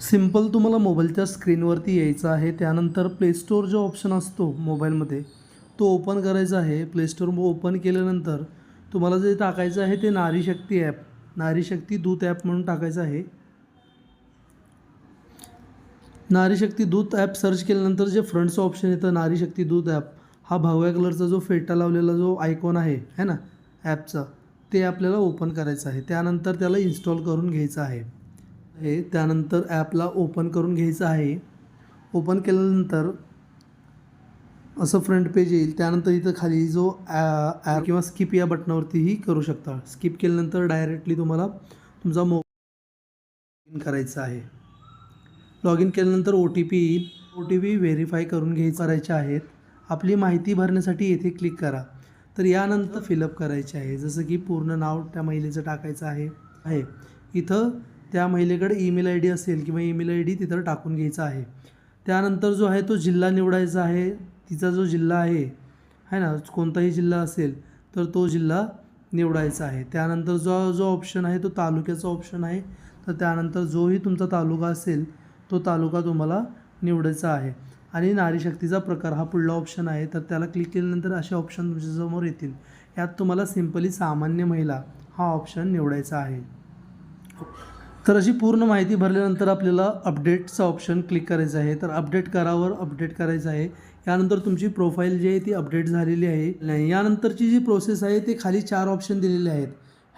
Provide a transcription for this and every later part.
Simple तुम्हाला मोबाईलच्या स्क्रीनवरती यायचं आहे. त्यानंतर प्ले स्टोअर जो ऑप्शन असतो मोबाईलमध्ये तो ओपन करायचा आहे. प्ले स्टोअर ओपन केल्यानंतर तुम्हाला जे टाकायचं आहे ते नारी शक्ती ॲप नारी शक्ती दूत ॲप म्हणून टाकायचं आहे. नारी शक्ती दूत ॲप सर्च केल्यानंतर जे फ्रंटचं ऑप्शन येतं नारी शक्ती दूत ॲप हा भगव्या कलरचा जो फेटा लावलेला जो आयकॉन आहे है ना ॲपचा ते आपल्याला ओपन करायचं आहे. त्यानंतर त्याला इन्स्टॉल करून घ्यायचं आहे. हे त्यानंतर ॲपला ओपन करून घ्यायचं आहे. ओपन केल्यानंतर असं फ्रंट पेज येईल. त्यानंतर इथं खाली जो ॲप किंवा स्किप या बटनावरतीही करू शकता. स्किप केल्यानंतर डायरेक्टली तुम्हाला तुमचा मोबाईल करायचा आहे. लॉग इन केल्यानंतर ओ टी पी येईल ओ टी पी व्हेरीफाय करून घ्यायचे करायचे आहेत. आपली माहिती भरण्यासाठी येथे क्लिक करा. तर यानंतर फिलअप करायचे आहे. जसं की पूर्ण नाव त्या महिलेचं टाकायचं आहे. आहे. इथं त्या महिलेकडे ईमेल आय डी असेल किंवा ईमेल आय डी तिथं टाकून घ्यायचा आहे. त्यानंतर जो आहे तो जिल्हा निवडायचा आहे. तिचा जो जिल्हा आहे है ना कोणताही जिल्हा असेल तर तो जिल्हा निवडायचा आहे. त्यानंतर जो जो ऑप्शन आहे तो तालुक्याचा ऑप्शन आहे. तर त्यानंतर जोही तुमचा तालुका असेल तो तालुका तुम्हाला निवडायचा आहे. आणि नारीशक्तीचा प्रकार हा पुढला ऑप्शन आहे. तर त्याला क्लिक केल्यानंतर असे ऑप्शन तुमच्यासमोर येतील. यात तुम्हाला सिम्पली सामान्य महिला हा ऑप्शन निवडायचा आहे. तर अशी पूर्ण माहिती भरल्यानंतर आपल्याला अपडेटचा ऑप्शन क्लिक करायचं आहे. तर अपडेट करावर अपडेट करायचं आहे. यानंतर तुमची प्रोफाईल जी आहे ती अपडेट झालेली आहे. नाही यानंतरची जी प्रोसेस आहे ते खाली चार ऑप्शन दिलेले आहेत.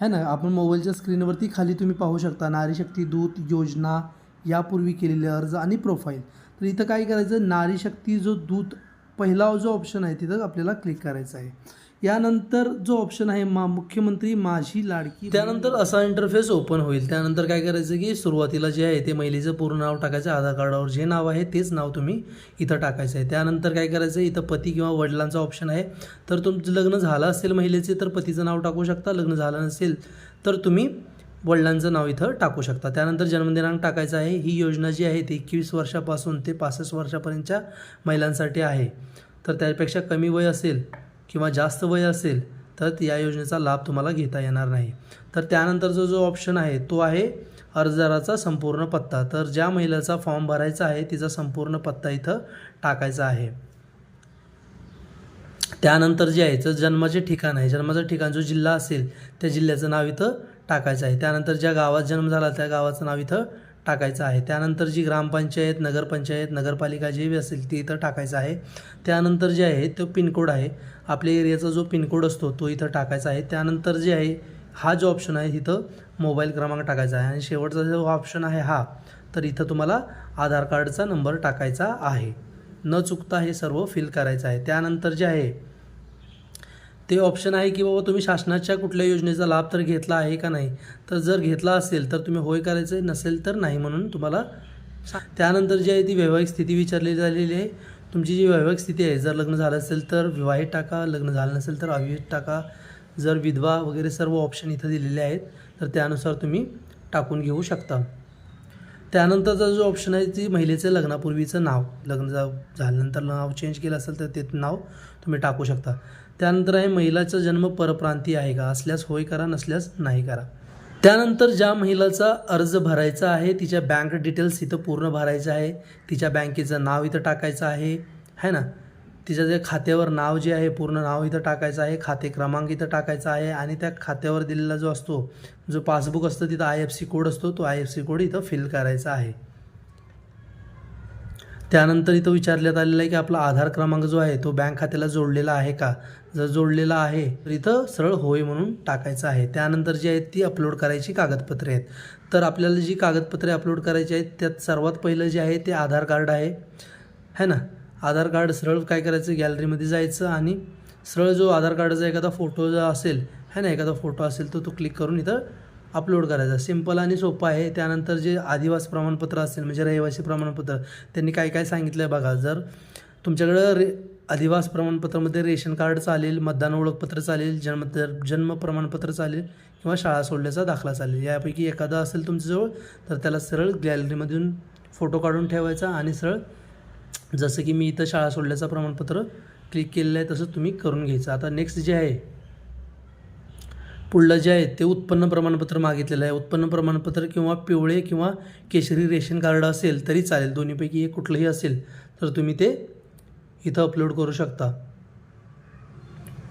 है ना? आपण मोबाईलच्या स्क्रीनवरती खाली तुम्ही पाहू शकता नारीशक्ती दूत योजना यापूर्वी केलेले अर्ज आणि प्रोफाईल तर इथं काय करायचं? नारीशक्ती जो दूत पहिला जो ऑप्शन आहे तिथं आपल्याला क्लिक करायचा आहे. यानंतर जो ऑप्शन आहे मा मुख्यमंत्री माझी लाडकी त्यानंतर असा इंटरफेस ओपन होईल. त्यानंतर काय करायचं की सुरुवातीला जे आहे ते महिलेचं पूर्ण नाव टाकायचं. आधार कार्डावर जे नाव आहे तेच नाव तुम्ही इथं टाकायचं आहे. त्यानंतर काय करायचं इथं पती किंवा वडिलांचा ऑप्शन आहे. तर तुमचं लग्न झालं असेल महिलेचे तर पतीचं नाव टाकू शकता. लग्न झालं नसेल तर तुम्ही वडिलांचं नाव इथं टाकू शकता. त्यानंतर जन्मदिनांक टाकायचं आहे. ही योजना जी आहे ती एकवीस वर्षापासून ते पासष्ट वर्षापर्यंतच्या महिलांसाठी आहे. तर त्यापेक्षा कमी वय असेल किंवा जास्त वय असेल तर या योजनेचा लाभ तुम्हाला घेता येणार नाही. तर त्यानंतरचा जो ऑप्शन आहे तो आहे अर्जदाराचा संपूर्ण पत्ता. तर ज्या महिलेचा फॉर्म भरायचा आहे तिचा संपूर्ण पत्ता इथं टाकायचा आहे. त्यानंतर जे आहे तर जन्माचे ठिकाण आहे. जन्माचं ठिकाण जो जिल्हा असेल त्या जिल्ह्याचं नाव इथं टाकायचं आहे. त्यानंतर ज्या गावात जन्म झाला त्या गावाचं नाव इथं टाकायचं आहे. त्यानंतर जी ग्रामपंचायत नगरपंचायत नगरपालिका जे बी असेल ती इथं टाकायचं आहे. त्यानंतर जे आहे तो पिनकोड आहे. आपल्या एरियाचा जो पिनकोड असतो तो इथं टाकायचा आहे. त्यानंतर जे आहे हा जो ऑप्शन आहे इथं मोबाईल क्रमांक टाकायचा आहे. आणि शेवटचा जो ऑप्शन आहे हा तर इथं तुम्हाला आधार कार्डचा नंबर टाकायचा आहे. न चुकता हे सर्व फिल करायचं आहे. त्यानंतर जे आहे ते ऑप्शन आहे की बाबा तुम्ही शासनाच्या कुठल्या योजनेचा लाभ तर घेतला आहे का नाही? तर जर घेतला असेल तर तुम्ही होय करायचं नसेल तर नाही म्हणून तुम्हाला त्यानंतर जी आहे ती वैवाहिक स्थिती विचारली झालेली आहे. तुमची जी वैवाहिक स्थिती आहे जर लग्न झालं असेल तर विवाहित टाका लग्न झालं नसेल तर अविवाहित टाका. जर विधवा वगैरे सर्व ऑप्शन इथं दिलेले आहेत तर त्यानुसार तुम्ही टाकून घेऊ शकता. त्यानंतरचा जो ऑप्शन आहे ती महिलेचं लग्नापूर्वीचं नाव. लग्न झाल्यानंतर नाव चेंज केलं असेल तर ते नाव तुम्ही टाकू शकता. त्यानंतर आहे महिलाचा जन्म परप्रांतीय आहे का? असल्यास होय करा नसल्यास नाही करा. त्यानंतर ज्या महिलाचा अर्ज भरायचा आहे तिच्या बँक डिटेल्स इथं पूर्ण भरायचं आहे. तिच्या बँकेचं नाव इथं टाकायचं आहे. है ना? तिच्या जे खात्यावर नाव जे आहे पूर्ण नाव इथं टाकायचं आहे खाते क्रमांक इथं टाकायचा आहे आणि त्या खात्यावर दिलेला जो असतो जो पासबुक असतो तिथं आय एफ सी कोड असतो तो आय एफ सी कोड इथं फिल करायचा आहे. त्यानंतर इथं विचारण्यात आलेलं आहे की आपला आधार क्रमांक जो आहे तो बँक खात्याला जोडलेला आहे का? जर जोडलेला आहे तर इथं सरळ होय म्हणून टाकायचं आहे. त्यानंतर जी आहेत ती अपलोड करायची कागदपत्रे आहेत. तर आपल्याला जी कागदपत्रे अपलोड करायची आहेत त्यात सर्वात पहिलं जे आहे ते आधार कार्ड आहे. है ना? आधार कार्ड सरळ काय करायचं? गॅलरीमध्ये जायचं आणि सरळ जो आधार कार्डचा एखादा फोटो जो असेल है ना एखादा फोटो असेल तर तो क्लिक करून इथं अपलोड करायचा. सिंपल आणि सोपं आहे. त्यानंतर जे आदिवासी प्रमाणपत्र असेल म्हणजे रहिवासी प्रमाणपत्र त्यांनी काय काय सांगितलं आहे बघा. जर तुमच्याकडं रे आदिवास प्रमाणपत्रामध्ये रेशन कार्ड चालेल मतदान ओळखपत्र चालेल जन्म जन्म प्रमाणपत्र चालेल किंवा शाळा सोडल्याचा दाखला चालेल. यापैकी एखादा असेल तुमच्याजवळ तर त्याला सरळ गॅलरीमधून फोटो काढून ठेवायचा आणि सरळ जसं की मी इथं शाळा सोडल्याचं प्रमाणपत्र क्लिक केलेलं आहे तसं तुम्ही करून घ्यायचं. आता नेक्स्ट जे आहे पुढलं जे आहे ते उत्पन्न प्रमाणपत्र मागितलेलं आहे. उत्पन्न प्रमाणपत्र किंवा पिवळे किंवा केशरी रेशन कार्ड असेल तरी चालेल. दोन्हीपैकी एक कुठलंही असेल तर तुम्ही ते इथं अपलोड करू शकता.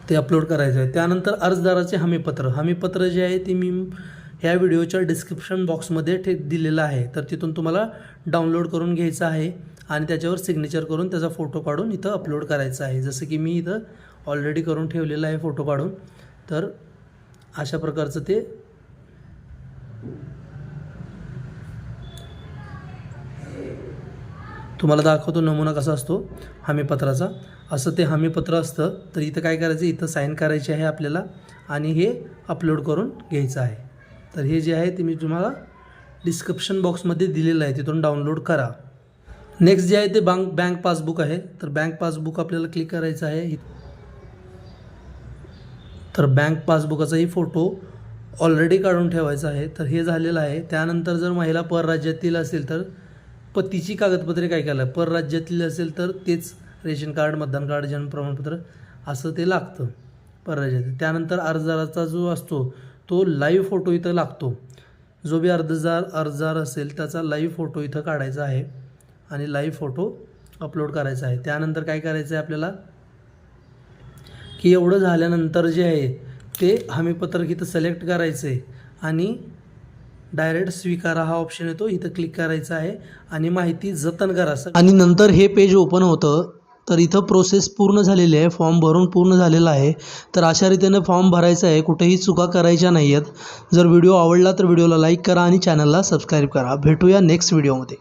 ते अपलोड करायचं आहे त्यानंतर अर्जदाराचे हमीपत्र. हमीपत्र जे आहे ते मी ह्या व्हिडिओच्या डिस्क्रिप्शन बॉक्समध्ये ठे दिलेलं आहे. तर तिथून तुम्हाला डाउनलोड करून घ्यायचं आहे. आणि त्याच्यावर सिग्नेचर करून त्याचा फोटो काढून इथं अपलोड करायचा आहे. जसं की मी इथं ऑलरेडी करून ठेवलेलं आहे फोटो काढून. तर अशा प्रकारचं ते तुम्हाला दाखवतो नमुना कसा असतो हमीपत्राचा. असं ते हमीपत्र असतं तर इथं काय करायचं इथं साईन करायची आहे आपल्याला आणि हे अपलोड करून घ्यायचं आहे. तर हे जे आहे ते मी तुम्हाला डिस्क्रिप्शन बॉक्समध्ये दिलेलं आहे तिथून डाउनलोड करा. नेक्स्ट जे आहे ते बँक बँक पासबुक आहे. तर बँक पासबुक आपल्याला क्लिक करायचं आहे. तर बँक पासबुकाचाही फोटो ऑलरेडी काढून ठेवायचा आहे. तर हे झालेलं आहे. त्यानंतर जर महिला परराज्यातील असेल तर पतीची कागदपत्रे काय केलं परराज्यातील असेल तर तेच रेशन कार्ड मतदान कार्ड जन्म प्रमाणपत्र असं ते लागतं परराज्यातील त्यानंतर अर्जदाराचा जो असतो तो लाईव्ह फोटो इथं लागतो. जो बी अर्जदार अर्जदार असेल त्याचा लाईव्ह फोटो इथं काढायचा आहे. आणि लाईव्ह फोटो अपलोड करायचा आहे. त्यानंतर काय करायचं आहे आपल्याला? की एवढं झाल्यानंतर जे आहे ते हमीपत्रक इथं सिलेक्ट करायचं आहे आणि डायरेक्ट स्वीकारा हा ऑप्शन येतो. इथं क्लिक करायचा आहे आणि माहिती जतन करा. आणि नंतर हे पेज ओपन होतं तर इथं प्रोसेस पूर्ण झालेली आहे. फॉर्म भरून पूर्ण झालेला आहे. तर अशा रीतीने फॉर्म भरायचा आहे. कुठेही चुका करायच्या नाही आहेत जर व्हिडिओ आवडला तर व्हिडिओला लाईक करा आणि चॅनलला सबस्क्राईब करा. भेटूया नेक्स्ट व्हिडिओमध्ये